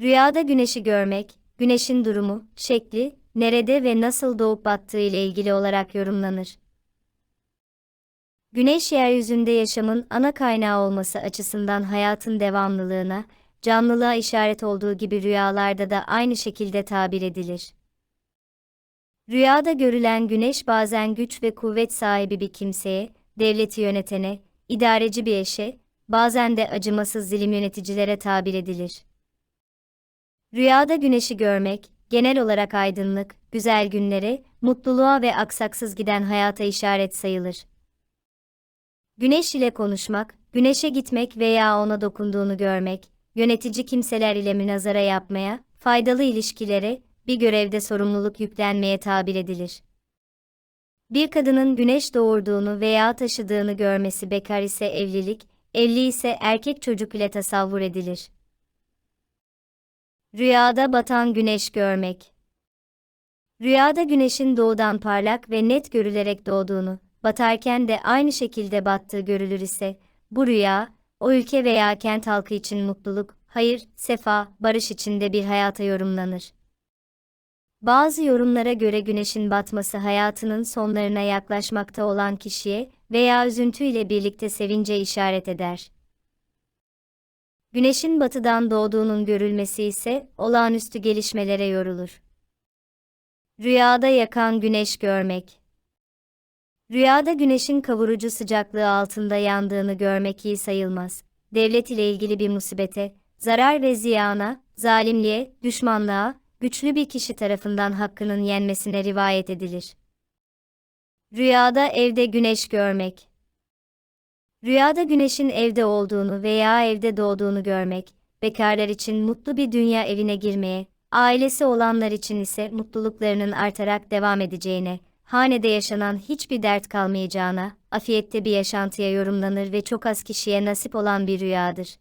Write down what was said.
Rüyada güneşi görmek, güneşin durumu, şekli, nerede ve nasıl doğup battığı ile ilgili olarak yorumlanır. Güneş yeryüzünde yaşamın ana kaynağı olması açısından hayatın devamlılığına, canlılığa işaret olduğu gibi rüyalarda da aynı şekilde tabir edilir. Rüyada görülen güneş bazen güç ve kuvvet sahibi bir kimseye, devleti yönetene, idareci bir eşe, bazen de acımasız zilim yöneticilere tabir edilir. Rüyada güneşi görmek, genel olarak aydınlık, güzel günlere, mutluluğa ve aksaksız giden hayata işaret sayılır. Güneş ile konuşmak, güneşe gitmek veya ona dokunduğunu görmek, yönetici kimseler ile münazara yapmaya, faydalı ilişkilere, bir görevde sorumluluk yüklenmeye tabir edilir. Bir kadının güneş doğurduğunu veya taşıdığını görmesi bekar ise evlilik, evli ise erkek çocuk ile tasavvur edilir. Rüyada batan güneş görmek. Rüyada güneşin doğudan parlak ve net görülerek doğduğunu, batarken de aynı şekilde battığı görülür ise, bu rüya, o ülke veya kent halkı için mutluluk, hayır, sefa, barış içinde bir hayata yorumlanır. Bazı yorumlara göre güneşin batması hayatının sonlarına yaklaşmakta olan kişiye veya üzüntüyle birlikte sevince işaret eder. Güneşin batıdan doğduğunun görülmesi ise olağanüstü gelişmelere yorulur. Rüyada yakan güneş görmek. Rüyada güneşin kavurucu sıcaklığı altında yandığını görmek iyi sayılmaz. Devlet ile ilgili bir musibete, zarar ve ziyana, zalimliğe, düşmanlığa, güçlü bir kişi tarafından hakkının yenmesine rivayet edilir. Rüyada evde güneş görmek. Rüyada güneşin evde olduğunu veya evde doğduğunu görmek, bekarlar için mutlu bir dünya evine girmeye, ailesi olanlar için ise mutluluklarının artarak devam edeceğine, hanede yaşanan hiçbir dert kalmayacağına, afiyette bir yaşantıya yorumlanır ve çok az kişiye nasip olan bir rüyadır.